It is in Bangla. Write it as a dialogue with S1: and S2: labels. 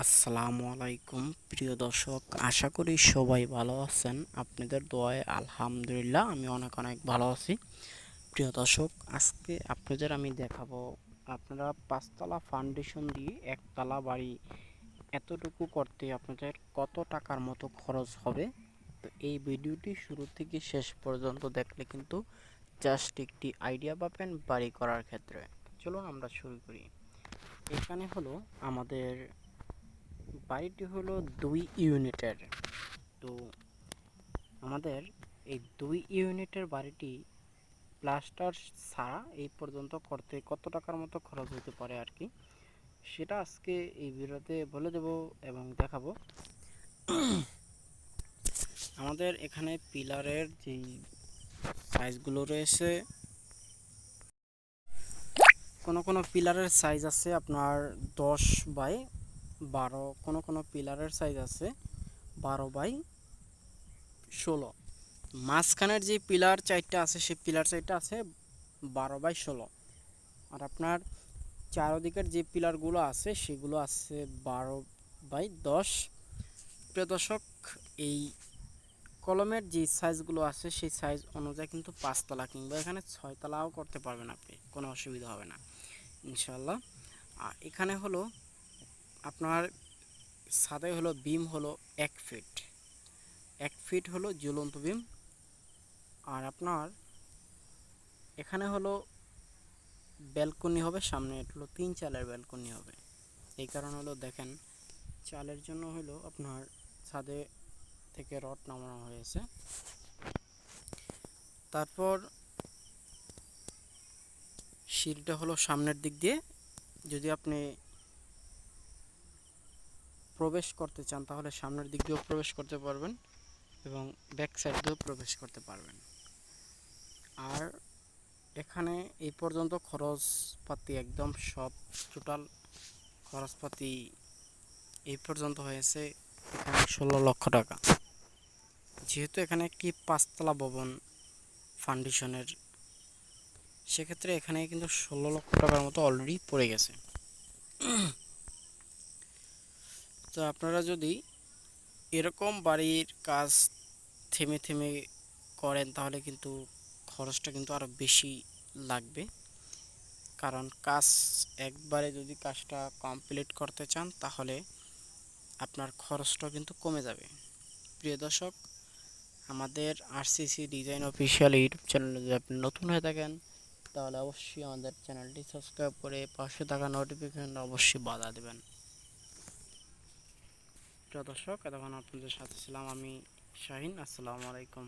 S1: আসসালামু আলাইকুম। প্রিয় দর্শক, আশা করি সবাই ভালো আছেন। আপনাদের দোয়ায় আলহামদুলিল্লাহ, আমি অনেক অনেক ভালো আছি। প্রিয় দর্শক, আজকে আপনাদের আমি দেখাবো, আপনারা পাঁচতলা ফাউন্ডেশন দিয়ে একতলা বাড়ি এতটুকু করতে আপনাদের কত টাকার মতো খরচ হবে? তো এই ভিডিওটি শুরু থেকে শেষ পর্যন্ত দেখলে কিন্তু জাস্ট একটি আইডিয়া পাবেন বাড়ি করার ক্ষেত্রে। চলুন আমরা শুরু করি। এখানে হলো আমাদের বাড়িটি হলো দুই ইউনিটের। তো আমাদের এই দুই ইউনিটের বাড়িটি প্লাস্টার ছাড়া এই পর্যন্ত করতে কত টাকার মতো খরচ হতে পারে আর কি, সেটা আজকে এই ভিডিওতে বলে দেব এবং দেখাবো। আমাদের এখানে পিলারের যেই সাইজগুলো রয়েছে, কোনো কোনো পিলারের সাইজ আছে আপনার দশ বাই বারো, কোনো কোনো পিলারের সাইজ আছে, বারো বাই ষোলো। মাঝখানের যে পিলার চারটা আছে সেই পিলার চারটা আছে বারো বাই ষোলো। আর আপনার চারোদিকের যে পিলারগুলো আছে, সেগুলো আছে বারো বাই দশ। প্রিয় দর্শক, এই কলমের যে সাইজগুলো আছে, সেই সাইজ অনুযায়ী কিন্তু পাঁচতলা কিংবা এখানে ছয়তলাও করতে পারবেন আপনি, কোনো অসুবিধা হবে না। ইনশাল্লাহ আর এখানে হলো আপনার সাদে হলো বিম হলো এক ফিট এক ফিট হলো জ্বলন্ত বিম আর আপনার এখানে হলো ব্যালকনি হবে, সামনে হলো তিন চালের ব্যালকনি হবে। এই কারণে হলো দেখেন, চালের জন্য হলো আপনার ছাদে থেকে রড নামানো হয়েছে। তারপর সিঁড়িটা হলো সামনের দিক দিয়ে। যদি আপনি প্রবেশ করতে চান, তাহলে সামনের দিক দিয়েও প্রবেশ করতে পারবেন এবং ব্যাক সাইড দিয়েও প্রবেশ করতে পারবেন। আর এখানে এই পর্যন্ত খরচপাতি একদম সব টোটাল খরচপাতি এই পর্যন্ত হয়েছে এখানে ষোলো লক্ষ টাকা। যেহেতু এখানে একটি পাঁচতলা ভবন ফাউন্ডেশনের সেক্ষেত্রে এখানে কিন্তু ষোলো লক্ষ টাকার মতো অলরেডি পড়ে গেছে। তো আপনারা যদি এরকম বাড়ির কাজ থেমে থেমে করেন, তাহলে কিন্তু খরচটা কিন্তু আরও বেশি লাগবে। কারণ কাজ একবারে যদি কাজটা কমপ্লিট করতে চান, তাহলে আপনার খরচটা কিন্তু কমে যাবে। প্রিয় দর্শক, আমাদের আরসিসি ডিজাইন অফিসিয়াল ইউটিউব চ্যানেলে যদি আপনি নতুন হয়ে থাকেন, তাহলে অবশ্যই আমাদের চ্যানেলটি সাবস্ক্রাইব করে পাশে থাকা নোটিফিকেশন অবশ্যই বাধা দেবেন। প্রিয় দর্শক এতক্ষণ আপনাদের সাথে ছিলাম আমি শাহিন। আসসালামু আলাইকুম।